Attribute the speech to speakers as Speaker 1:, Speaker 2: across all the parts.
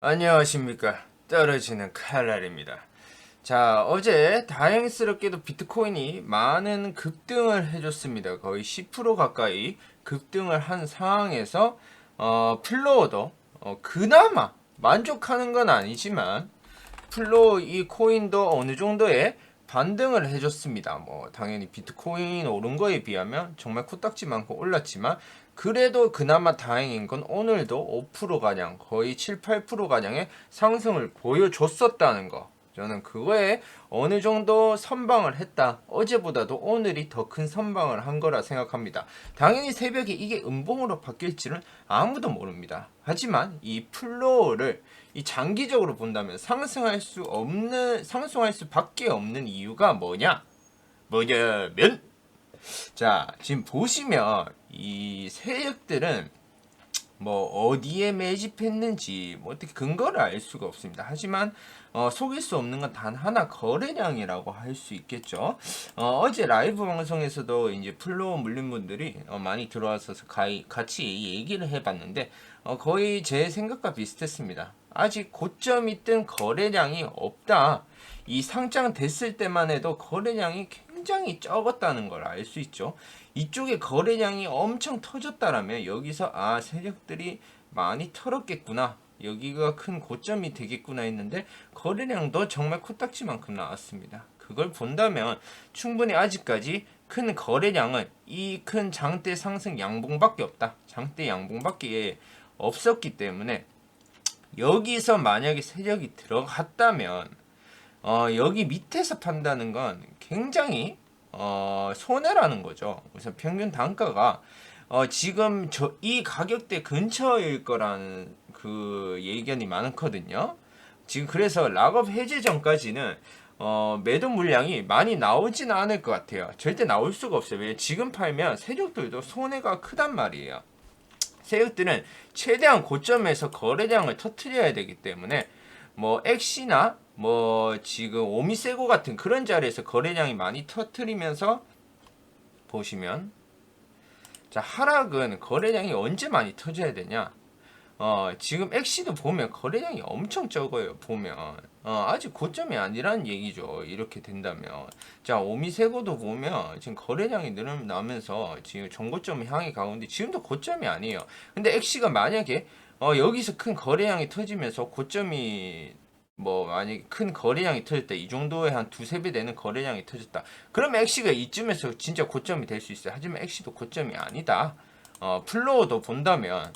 Speaker 1: 안녕하십니까. 떨어지는 칼날입니다. 자 어제 다행스럽게도 비트코인이 많은 급등을 해줬습니다. 거의 10% 가까이 급등을 한 상황에서 어, 플로어도 어, 그나마 만족하는 건 아니지만 플로어 이 코인도 어느 정도의 반등을 해줬습니다. 뭐 당연히 비트코인 오른 거에 비하면 정말 코딱지 많고 올랐지만 그래도 그나마 다행인 건 오늘도 5% 가량 거의 7, 8% 가량의 상승을 보여줬었다는 거. 저는 그거에 어느 정도 선방을 했다. 어제보다도 오늘이 더 큰 선방을 한 거라 생각합니다. 당연히 새벽에 이게 음봉으로 바뀔지는 아무도 모릅니다. 하지만 이 플로어를 이 장기적으로 본다면 상승할 수 없는 상승할 수밖에 없는 이유가 뭐냐? 뭐냐면 자 지금 보시면 이 세력들은 뭐 어디에 매집했는지 뭐 어떻게 근거를 알 수가 없습니다. 하지만 어, 속일 수 없는 건 단 하나 거래량이라고 할 수 있겠죠. 어, 제 라이브 방송에서도 이제 플로어 물린 분들이 어, 많이 들어와서 같이 얘기를 해봤는데 어, 거의 제 생각과 비슷했습니다. 아직 고점이 뜬 거래량이 없다. 이 상장 됐을 때만 해도 거래량이 굉장히 적었다는 걸 알 수 있죠. 이쪽에 거래량이 엄청 터졌다라면 여기서 아 세력들이 많이 털었겠구나. 여기가 큰 고점이 되겠구나 했는데 거래량도 정말 코딱지만큼 나왔습니다. 그걸 본다면 충분히 아직까지 큰 거래량은 이 큰 장대 상승 양봉밖에 없다. 장대 양봉밖에 없었기 때문에 여기서 만약에 세력이 들어갔다면 어, 여기 밑에서 판다는 건 굉장히 어, 손해라는 거죠. 그래서 평균 단가가 어, 지금 저 이 가격대 근처일 거라는 그 예견이 많거든요. 지금 그래서 락업 해제 전까지는 어, 매도 물량이 많이 나오지는 않을 것 같아요. 절대 나올 수가 없어요. 왜냐면 지금 팔면 세력들도 손해가 크단 말이에요. 세력들은 최대한 고점에서 거래량을 터트려야 되기 때문에 뭐 엑시나 뭐 지금 오미세고 같은 그런 자리에서 거래량이 많이 터트리면서 보시면 자 하락은 거래량이 언제 많이 터져야 되냐? 어 지금 엑시도 보면 거래량이 엄청 적어요 보면. 어 아직 고점이 아니라는 얘기죠 이렇게 된다면. 자 오미세고도 보면 지금 거래량이 늘어나면서 지금 정고점 향해 가는데 지금도 고점이 아니에요. 근데 엑시가 만약에 어 여기서 큰 거래량이 터지면서 고점이 뭐 만약에 큰 거래량이 터졌다. 이 정도의 한 두세 배 되는 거래량이 터졌다. 그러면 엑시가 이쯤에서 진짜 고점이 될 수 있어요. 하지만 엑시도 고점이 아니다. 어 플로어도 본다면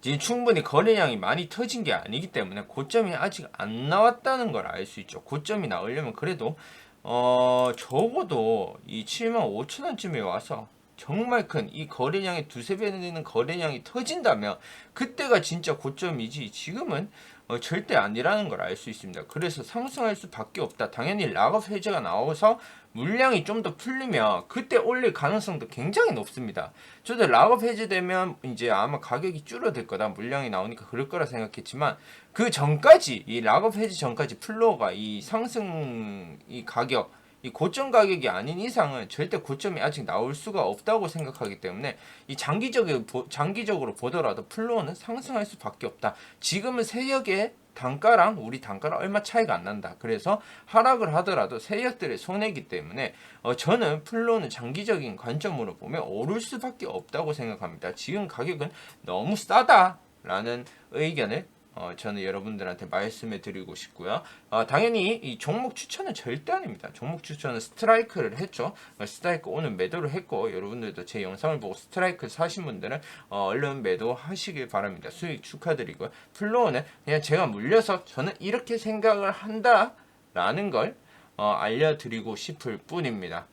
Speaker 1: 지금 충분히 거래량이 많이 터진 게 아니기 때문에 고점이 아직 안 나왔다는 걸 알 수 있죠. 고점이 나오려면 그래도 어 적어도 이 7만 5천 원쯤에 와서 정말 큰 이 거래량의 두세 배 되는 거래량이 터진다면 그때가 진짜 고점이지. 지금은 어, 절대 아니라는 걸 알 수 있습니다. 그래서 상승할 수밖에 없다. 당연히 락업 해제가 나와서 물량이 좀 더 풀리면 그때 올릴 가능성도 굉장히 높습니다. 저도 락업 해제되면 이제 아마 가격이 줄어들 거다. 물량이 나오니까 그럴 거라 생각했지만 그 전까지 이 락업 해제 전까지 플로어가 이 상승 이 가격 이 고점 가격이 아닌 이상은 절대 고점이 아직 나올 수가 없다고 생각하기 때문에 이 장기적으로 장기적으로 보더라도 플로어는 상승할 수밖에 없다. 지금은 세력의 단가랑 우리 단가랑 얼마 차이가 안 난다. 그래서 하락을 하더라도 세력들의 손해이기 때문에 어, 저는 플로어는 장기적인 관점으로 보면 오를 수밖에 없다고 생각합니다. 지금 가격은 너무 싸다라는 의견을 어, 저는 여러분들한테 말씀해 드리고 싶고요. 어, 당연히 이 종목 추천은 절대 아닙니다. 종목 추천은 스트라이크를 했죠. 어, 스트라이크 오늘 매도를 했고 여러분들도 제 영상을 보고 스트라이크 사신 분들은 어, 얼른 매도하시길 바랍니다. 수익 축하드리고요. 플로어는 그냥 제가 물려서 저는 이렇게 생각을 한다라는 걸 어, 알려드리고 싶을 뿐입니다.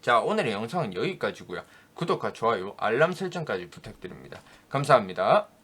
Speaker 1: 자 오늘의 영상은 여기까지고요. 구독과 좋아요, 알람 설정까지 부탁드립니다. 감사합니다.